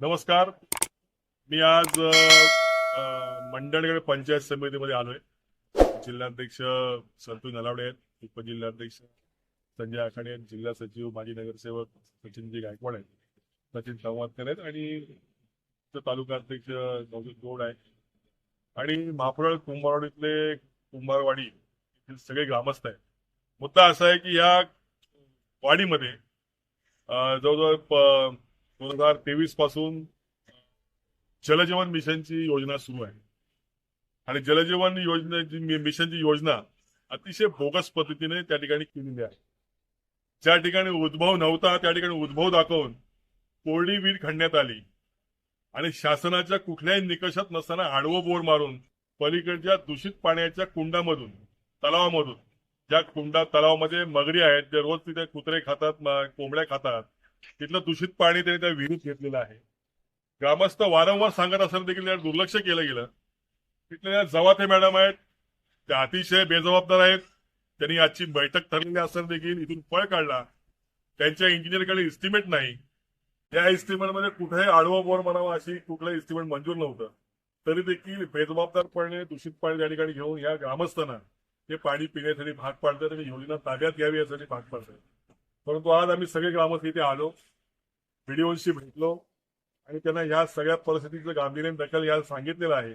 नमस्कार. मी आज मंडणगड पंचायत समितीमध्ये आलोय. जिल्हाध्यक्ष संतोष नलावडे आहेत उपजिल्हाध्यक्ष संजय आखाडे आहेत जिल्हा सचिव माजी नगरसेवक सचिनजी गायकवाड आहेत. सचिन संवादकर आहेत आणि तालुका अध्यक्ष नवजीत गौड आहे आणि महाफळ कुंभारवाडीतले कुंभारवाडी सगळे ग्रामस्थ आहेत. मुद्दा असा आहे की या वाडीमध्ये जवळजवळ प- दोन हजार तेवीसपासून जलजीवन मिशनची योजना सुरू आहे. आणि जलजीवन योजने मिशनची योजना अतिशय बोगस पद्धतीने त्या ठिकाणी केलेली आहे. ज्या ठिकाणी उद्भव नव्हता त्या ठिकाणी उद्भव दाखवून कोरडी वीट खणण्यात आली. आणि शासनाच्या कुठल्याही निकषात नसताना आडवं बोर मारून पलीकडच्या दूषित पाण्याच्या कुंडामधून तलावामधून ज्या कुंडा तलावामध्ये मगरी आहेत जे रोज तिथे कुत्रे खातात कोंबड्या खातात तिथलं दूषित पाणी त्यांनी त्या विहिरीत घेतलेलं आहे. ग्रामस्थ वारंवार सांगत असताना देखील त्यावर दुर्लक्ष केलं गेलं. तिथल्या जवाते मॅडम आहेत त्या अतिशय बेजबाबदार आहेत. त्यांनी आजची बैठक ठरलेली असताना देखील इथून पळ काढला. त्यांच्या इंजिनियरकडे इस्टिमेट नाही. त्या इस्टिमेटमध्ये कुठेही आडवं बोर म्हणावं अशी कुठलंही इस्टिमेट मंजूर नव्हतं. तरी देखील बेजबाबदारपणे दूषित पाणी त्या ठिकाणी घेऊन या ग्रामस्थांना ते पाणी पिण्यासाठी भाग पाडतात आणि योजना ताब्यात घ्यावी यासाठी भाग पाडतात. परंतु आज आम्ही सगळे ग्रामस्थ इथे आलो व्हिडिओशी भेटलो आणि त्यांना या सगळ्या परिस्थितीचं गांभीर्याने दखल घ्यायला सांगितलेलं आहे.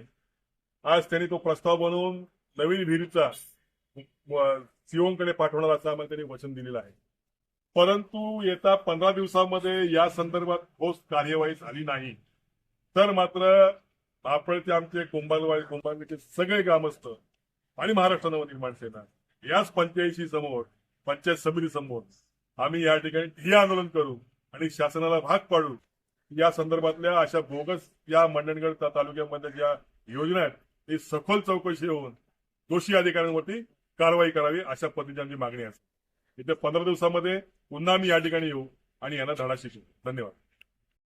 आज त्यांनी तो प्रस्ताव बनवून नवीन विहिरीचा सीओकडे पाठवणार असं आम्हाला त्यांनी वचन दिलेलं आहे. परंतु येत्या पंधरा दिवसामध्ये या संदर्भात ठोस कार्यवाही झाली नाही. तर मात्र आपळचे आमचे कुंभारवाडी कुंभारचे सगळे ग्रामस्थ आणि महाराष्ट्र नवनिर्माण सेना याच पंचायती समोर पंचायत समिती समोर आम्ही या ठिकाणी ठिय्या आंदोलन करू आणि शासनाला भाग पाडू. या संदर्भातल्या अशा बोगस या मंडणगड तालुक्यामध्ये ज्या योजना आहेत ती सखोल चौकशी होऊन दोषी अधिकाऱ्यांवरती कारवाई करावी अशा पद्धतीची आमची मागणी असते इथे पंधरा दिवसामध्ये पुन्हा आम्ही या ठिकाणी येऊ आणि यांना धडा शिकू. धन्यवाद.